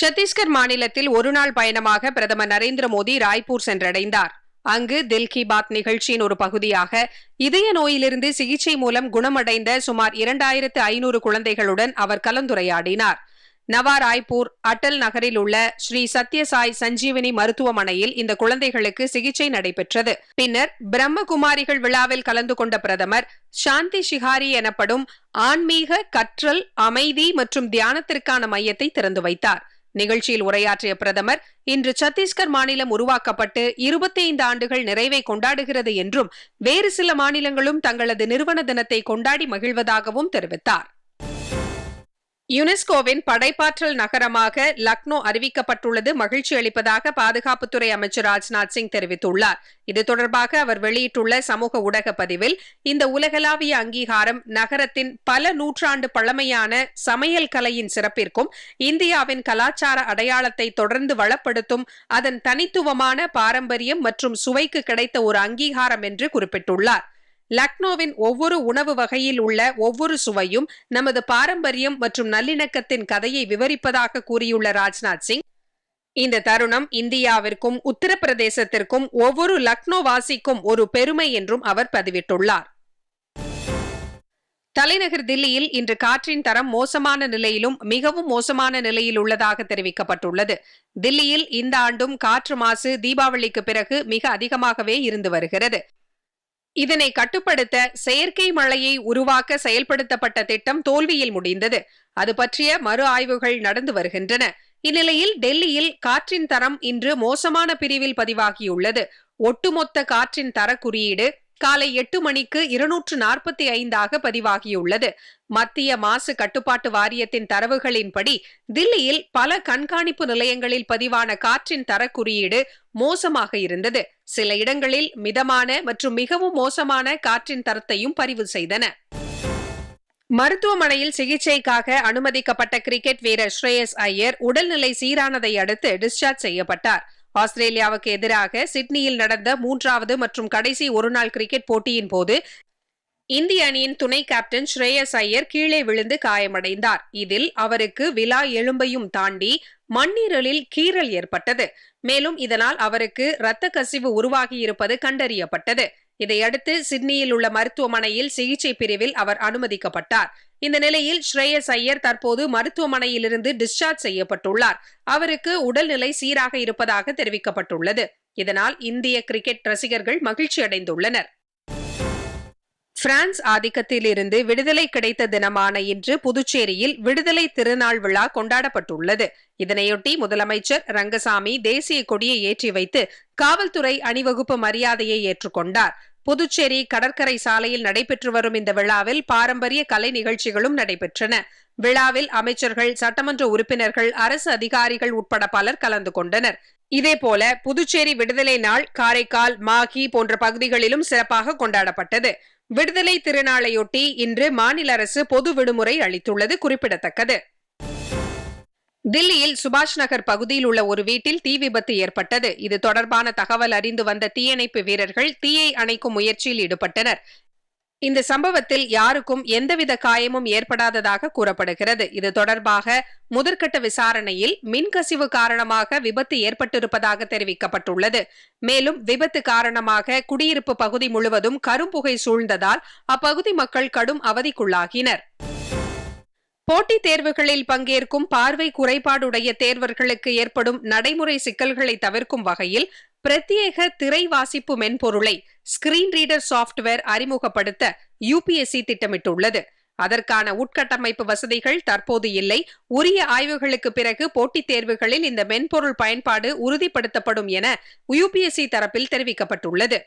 சத்தீஸ்கர் மாநிலத்தில் ஒருநாள் பயணமாக பிரதமர் நரேந்திர மோடி ராய்ப்பூர் சென்றடைந்தார். அங்கு தில் கி பாத் நிகழ்ச்சியின் ஒரு பகுதியாக இதய நோயிலிருந்து சிகிச்சை மூலம் குணமடைந்த சுமார் இரண்டாயிரத்து ஐநூறு குழந்தைகளுடன் அவர் கலந்துரையாடினார். நவா ராய்ப்பூர் அட்டல் நகரில் உள்ள ஸ்ரீ சத்யசாய் சஞ்சீவனி மருத்துவமனையில் இந்த குழந்தைகளுக்கு சிகிச்சை நடைபெற்றது. பின்னர் பிரம்மகுமாரிகள் விழாவில் கலந்து கொண்ட பிரதமர் சாந்தி ஷிகாரி எனப்படும் ஆன்மீக கற்றல் அமைதி மற்றும் தியானத்திற்கான மையத்தை திறந்து வைத்தார். நிகழ்ச்சியில் உரையாற்றிய பிரதமர் இன்று சத்தீஸ்கர் மாநிலம் உருவாக்கப்பட்டு இருபத்தி ஐந்து ஆண்டுகள் நிறைவை கொண்டாடுகிறது என்றும் வேறு சில மாநிலங்களும் தங்களது நிறுவன தினத்தை கொண்டாடி மகிழ்வதாகவும் தெரிவித்தார். யுனெஸ்கோவின் படைப்பாற்றல் நகரமாக லக்னோ அறிவிக்கப்பட்டுள்ளது. மகிழ்ச்சி அளிப்பதாக பாதுகாப்புத்துறை அமைச்சர் ராஜ்நாத் சிங் தெரிவித்துள்ளார். இது தொடர்பாக அவர் வெளியிட்டுள்ள சமூக ஊடக பதிவில் இந்த உலகளாவிய அங்கீகாரம் நகரத்தின் பல நூற்றாண்டு பழமையான சமையல் கலையின் சிறப்பிற்கும் இந்தியாவின் கலாச்சார அடையாளத்தை தொடர்ந்து வளப்படுத்தும் அதன் தனித்துவமான பாரம்பரியம் மற்றும் சுவைக்கு கிடைத்த ஒரு அங்கீகாரம் என்று குறிப்பிட்டுள்ளார். லக்னோவின் ஒவ்வொரு உணவு வகையில் உள்ள ஒவ்வொரு சுவையும் நமது பாரம்பரியம் மற்றும் நல்லிணக்கத்தின் கதையை விவரிப்பதாக கூறியுள்ள ராஜ்நாத் சிங் இந்த தருணம் இந்தியாவிற்கும் உத்தரப்பிரதேசத்திற்கும் ஒவ்வொரு லக்னோ வாசிக்கும் ஒரு பெருமை என்றும் அவர் பதிவிட்டுள்ளார். தலைநகர் தில்லியில் இன்று காற்றின் தரம் மோசமான நிலையிலும் மிகவும் மோசமான நிலையில் உள்ளதாக தெரிவிக்கப்பட்டுள்ளது. தில்லியில் இந்த ஆண்டும் காற்று மாசு தீபாவளிக்கு பிறகு மிக அதிகமாகவே இருந்து வருகிறது. இதனை கட்டுப்படுத்த செயற்கை மழையை உருவாக்க செயல்படுத்தப்பட்ட திட்டம் தோல்வியில் முடிந்தது. அது பற்றிய மறு ஆய்வுகள் நடந்து வருகின்றன. இந்நிலையில் டெல்லியில் காற்றின் தரம் இன்று மோசமான பிரிவில் பதிவாகியுள்ளது. ஒட்டுமொத்த காற்றின் தர குறியீடு காலை எட்டு மணிக்கு இருநூற்று நாற்பத்தி ஐந்தாக பதிவாகியுள்ளது. மத்திய மாசு கட்டுப்பாட்டு வாரியத்தின் தரவுகளின்படி தில்லியில் பல கண்காணிப்பு நிலையங்களில் பதிவான காற்றின் தர குறியீடு மோசமாக இருந்தது. சில இடங்களில் மிதமான மற்றும் மிகவும் மோசமான காற்றின் தரத்தையும் பதிவு செய்தன. மருத்துவமனையில் சிகிச்சைக்காக அனுமதிக்கப்பட்ட கிரிக்கெட் வீரர் ஸ்ரேயஸ் ஐயர் உடல்நிலை சீரானதை அடுத்து டிஸ்சார்ஜ் செய்யப்பட்டார். ஆஸ்திரேலியாவுக்கு எதிராக சிட்னியில் நடந்த மூன்றாவது மற்றும் கடைசி ஒருநாள் கிரிக்கெட் போட்டியின் போது இந்திய அணியின் துணை கேப்டன் ஸ்ரேயஸ் ஐயர் கீழே விழுந்து காயமடைந்தார். இதில் அவருக்கு விழா எலும்பையும் தாண்டி மண்ணீரலில் கீறல் ஏற்பட்டது. மேலும் இதனால் அவருக்கு இரத்த கசிவு உருவாகியிருப்பது கண்டறியப்பட்டது. இதையடுத்து சிட்னியில் உள்ள மருத்துவமனையில் சிகிச்சை பிரிவில் அவர் அனுமதிக்கப்பட்டார். இந்த நிலையில் ஸ்ரேயஸ் ஐயர் தற்போது மருத்துவமனையிலிருந்து டிஸ்சார்ஜ் செய்யப்பட்டுள்ளார். அவருக்கு உடல்நிலை சீராக இருப்பதாக தெரிவிக்கப்பட்டுள்ளது. இதனால் இந்திய கிரிக்கெட் ரசிகர்கள் மகிழ்ச்சி அடைந்துள்ளனர் பிரான்ஸ் ஆதிக்கத்தில் இருந்து விடுதலை கிடைத்த தினமான இன்று புதுச்சேரியில் விடுதலை திருநாள் விழா கொண்டாடப்பட்டுள்ளது. இதனையொட்டி முதலமைச்சர் ரங்கசாமி தேசிய கொடியை ஏற்றி வைத்து காவல்துறை அணிவகுப்பு மரியாதையை ஏற்றுக்கொண்டார் புதுச்சேரி கடற்கரை சாலையில் நடைபெற்று வரும் இந்த விழாவில் பாரம்பரிய கலை நிகழ்ச்சிகளும் நடைபெற்றன. விழாவில் அமைச்சர்கள் சட்டமன்ற உறுப்பினர்கள் அரசு அதிகாரிகள் உட்பட பலர் கலந்து கொண்டனர். இதேபோல புதுச்சேரி விடுதலை நாள் காரைக்கால் மாகி போன்ற பகுதிகளிலும் சிறப்பாக கொண்டாடப்பட்டது. விடுதலை திருநாளையொட்டி இன்று மாநில அரசு பொது விடுமுறை அளித்துள்ளது குறிப்பிடத்தக்கது. தில்லியில் சுபாஷ் நகர் பகுதியில் உள்ள ஒரு வீட்டில் தீ விபத்து ஏற்பட்டது. இது தொடர்பான தகவல் அறிந்து வந்த தீயணைப்பு வீரர்கள் தீயை அணைக்கும் முயற்சியில் ஈடுபட்டனர். இந்த சம்பவத்தில் யாருக்கும் எந்தவித காயமும் ஏற்படாததாக கூறப்படுகிறது. இது தொடர்பாக முதற்கட்ட விசாரணையில் மின்கசிவு காரணமாக விபத்து ஏற்பட்டிருப்பதாக தெரிவிக்கப்பட்டுள்ளது. மேலும் விபத்து காரணமாக குடியிருப்பு பகுதி முழுவதும் கரும்புகை சூழ்ந்ததால் அப்பகுதி மக்கள் கடும் அவதிக்குள்ளாகினர். போட்டித் தேர்வுகளில் பங்கேற்கும் பார்வை குறைபாடுடைய தேர்வர்களுக்கு ஏற்படும் நடைமுறை சிக்கல்களை தவிர்க்கும் வகையில் பிரத்யேக திரை வாசிப்பு மென்பொருளை ஸ்கிரீன் ரீடர் சாஃப்ட்வேர் அறிமுகப்படுத்த யுபிஎஸ்சி திட்டமிட்டுள்ளது. அதற்கான உட்கட்டமைப்பு வசதிகள் தற்போது இல்லை. உரிய ஆய்வுகளுக்கு பிறகு போட்டித் தேர்வுகளில் இந்த மென்பொருள் பயன்பாடு உறுதிப்படுத்தப்படும் என யுபிஎஸ்சி தரப்பில் தெரிவிக்கப்பட்டுள்ளது.